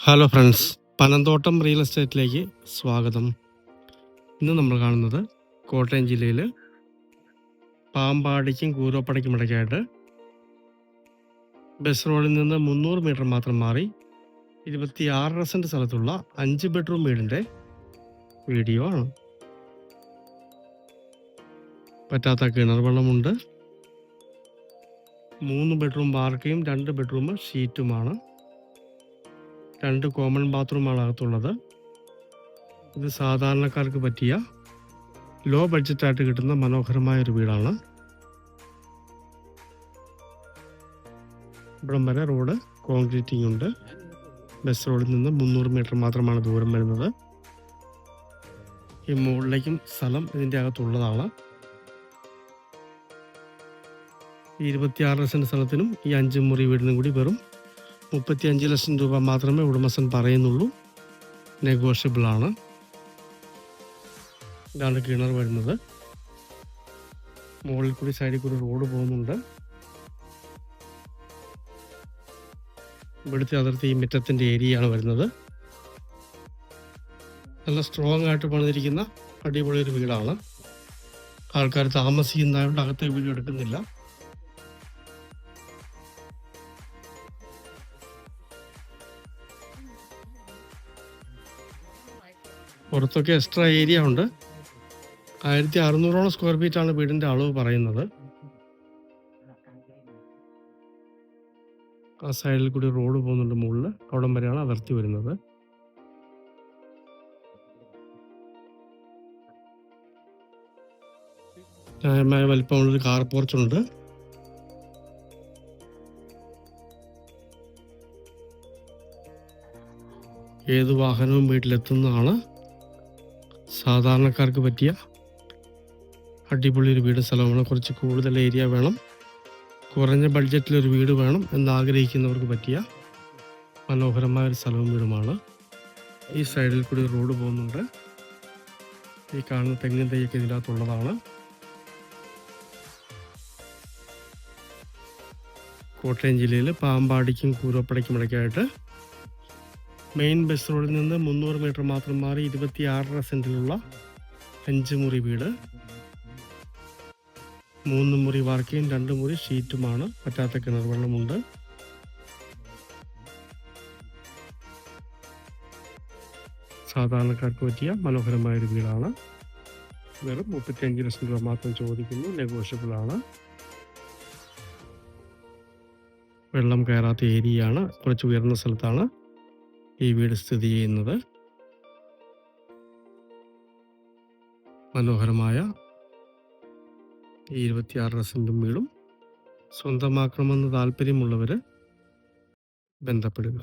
Hello friends Panamthottam real എസ്റ്റേറ്റിലേക്ക് സ്വാഗതം. ഇന്ന് നമ്മൾ കാണുന്നത് കോട്ടയം ജില്ലയിൽ പാമ്പാടിക്കും കൂരോപ്പടയ്ക്കും ഇടയ്ക്കായിട്ട് ബസ് റോഡിൽ നിന്ന് മുന്നൂറ് മീറ്റർ മാത്രം മാറി ഇരുപത്തി ആറര സെന്റ് സ്ഥലത്തുള്ള അഞ്ച് ബെഡ്റൂം വീടിന്റെ വീഡിയോ ആണ്. പറ്റാത്ത കിണർ വെള്ളമുണ്ട്. മൂന്ന് ബെഡ്റൂം വാർക്കയും രണ്ട് ബെഡ്റൂം ഷീറ്റുമാണ് രണ്ട് കോമൺ ബാത്റൂമാണ് അകത്തുള്ളത്. ഇത് സാധാരണക്കാർക്ക് പറ്റിയ ലോ ബഡ്ജറ്റായിട്ട് കിട്ടുന്ന മനോഹരമായ ഒരു വീടാണ്. ഇവിടം വരെ റോഡ് കോൺക്രീറ്റിംഗ് ഉണ്ട്. ബസ് റോഡിൽ നിന്ന് മുന്നൂറ് മീറ്റർ മാത്രമാണ് ദൂരം വരുന്നത്. ഈ മുകളിലേക്കും സ്ഥലം ഇതിന്റെ അകത്തുള്ളതാണ്. ഇരുപത്തിയാറ് സെന്റ് സ്ഥലത്തിനും ഈ അഞ്ച് മുറി വീടിനും കൂടി വെറും മുപ്പത്തി അഞ്ച് ലക്ഷം രൂപ മാത്രമേ ഉടമസ്ഥൻ പറയുന്നുള്ളൂ. നെഗോഷ്യബിൾ ആണ്. ഇതാണ് കിണർ വരുന്നത്. മുകളിൽ കൂടി സൈഡിൽ കൂടി റോഡ് പോകുന്നുണ്ട്. ഇവിടുത്തെ അതിർത്തി ഈ ഏരിയയാണ് വരുന്നത്. നല്ല സ്ട്രോങ് ആയിട്ട് പണിതിരിക്കുന്ന അടിപൊളി ഒരു വീടാണ്. ആൾക്കാർ താമസിക്കുന്നതായതുകൊണ്ട് അകത്തെ വീട് എടുക്കുന്നില്ല. പുറത്തൊക്കെ എക്സ്ട്രാ ഏരിയ ഉണ്ട്. ആയിരത്തി അറുന്നൂറോളം സ്ക്വയർ ഫീറ്റ് ആണ് വീടിന്റെ അളവ് പറയുന്നത്. ആ സൈഡിൽ കൂടി റോഡ് പോകുന്നുണ്ട് മുകളിൽ അവിടം വരെയാണ് അതിർത്തി വരുന്നത്. ന്യായമായ വലിപ്പമുള്ളൊരു കാർ പോർച്ചുണ്ട് ഏത് വാഹനവും വീട്ടിലെത്തുന്നതാണ്. സാധാരണക്കാർക്ക് പറ്റിയ അടിപൊളി ഒരു വീട് സ്ഥലമാണ്. കുറച്ച് കൂടുതൽ ഏരിയ വേണം. കുറഞ്ഞ ബഡ്ജറ്റിൽ ഒരു വീട് വേണം എന്നാഗ്രഹിക്കുന്നവർക്ക് പറ്റിയ മനോഹരമായ ഒരു സ്ഥലവും വീടുമാണ്. ഈ സൈഡിൽ കൂടി റോഡ് പോകുന്നുണ്ട്. ഈ കാണുന്ന തെങ്ങിൻ തൈയൊക്കെ ഇതിനകത്തുള്ളതാണ്. കോട്ടയം ജില്ലയിൽ പാമ്പാടിക്കും കൂരോപ്പടയ്ക്കും ഇടയ്ക്കായിട്ട് മെയിൻ ബസ് റോഡിൽ നിന്ന് മുന്നൂറ് മീറ്റർ മാത്രം മാറി ഇരുപത്തി ആറര സെന്റിലുള്ള അഞ്ച് മുറി വീട്. മൂന്ന് മുറി വാർക്കയും രണ്ട് മുറി ഷീറ്റുമാണ് പറ്റാത്ത കിണർ വെള്ളമുണ്ട് സാധാരണക്കാർക്ക് പറ്റിയ മനോഹരമായ ഒരു വീടാണ്. വെറും മുപ്പത്തിയഞ്ച് ലക്ഷം രൂപ മാത്രം ചോദിക്കുന്നു നെഗോഷ്യബിൾ ആണ്. വെള്ളം കയറാത്ത ഏരിയയാണ് കുറച്ച് ഉയർന്ന സ്ഥലത്താണ്. ഈ വീട് സ്ഥിതി ചെയ്യുന്നത് മനോഹരമായ ഈ ഇരുപത്തിയാറ് സെന്റും വീടും സ്വന്തമാക്കണമെന്ന് താല്പര്യമുള്ളവർ ബന്ധപ്പെടുക.